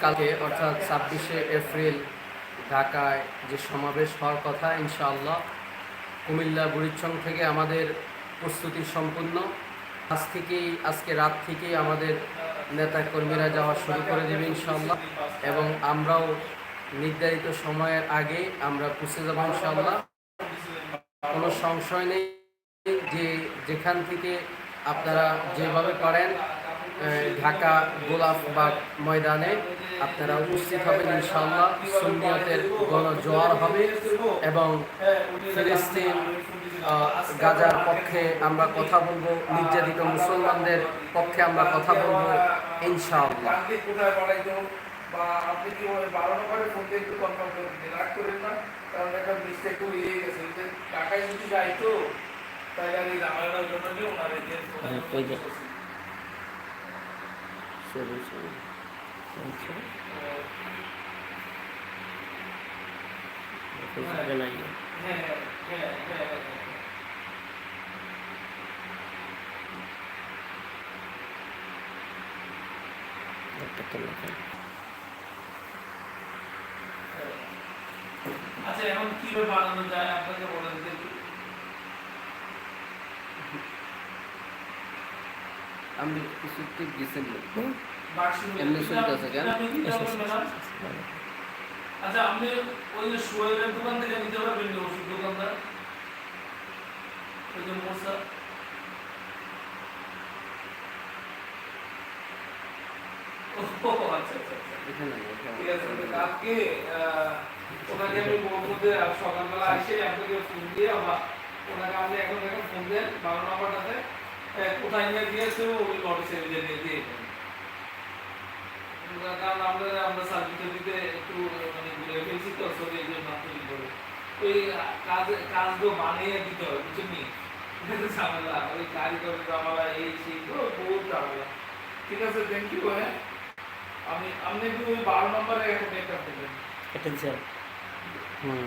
কালকে, অর্থাৎ ছাব্বিশে এপ্রিল, ঢাকায় যে সমাবেশ হওয়ার কথা, ইনশাআল্লাহ কুমিল্লা বুড়িচং থেকে আমাদের প্রস্তুতি সম্পূর্ণ। আজ থেকেই, আজকে রাত থেকেই আমাদের নেতা কর্মীরা যাওয়া শুরু করে দেবে, ইনশাআল্লাহ। এবং আমরাও নির্ধারিত সময়ের আগে আমরা পৌঁছে যাব, ইনশাআল্লাহ। কোনো সংশয় নেই যে যেখান থেকে আপনারা যেভাবে পারেন ঢাকা গোলাপবাগ ময়দানে আপনারা উপস্থিত হবেন ইনশাআল্লাহ। সুন্নিয়তের গণজোয়ার হবে এবং ফিলিস্তিন গাজার পক্ষে আমরা কথা বলব, নির্যাতিত মুসলমানদের পক্ষে আমরা কথা বলব ইনশাআল্লাহ। আপনি কি একটু কনফার্ম করে রাগ করেন না কারণ একটা মিস্টেক গেছে টাকায় যদি আর এই ঝামেলাটার জন্য লেখা। আচ্ছা এখন কীভাবে বানানো যায় আপনাকে বলে দিতে একটু আমি কিছু টিপ দিয়েছেন বাক্স এমনি চলতেছে কেন? আপনি কি করবেন ম্যাডাম? আচ্ছা আপনি ওই যে সোহেলের দোকান থেকে নিতে পারবেন ওষুধ দোকানদার ওই যে মোসা ও আচ্ছা আচ্ছা আচ্ছা। ঠিক আছে তো কালকে আহ, ওনাকে আমি বলব যে সকালবেলা এসে আপনাকে ফোন দিয়ে ওনাকে আপনি এখন এখন ফোন দেন বারো নম্বরটাতে কোথায় নিয়ে দিয়েছে ওই নোটিশে দিয়ে দিয়ে দিয়ে দেন। কারণ আমরা আমরা সার্ভিসে দিতে একটু মানে ঘুরে ফেলছি তো সব এই জন্য আপনি করে ওই কাজ কাজগুলো বানিয়ে দিতে হবে বুঝছেন নি এটা তো ঝামেলা ওই কারিগরের ঝামেলা এই সেই তো বহুত ঝামেলা ঠিক আছে থ্যাংক ইউ হ্যাঁ আমি আপনি একটু ওই বারো নম্বরে একটা মেকআপ দেবেন এটা হুম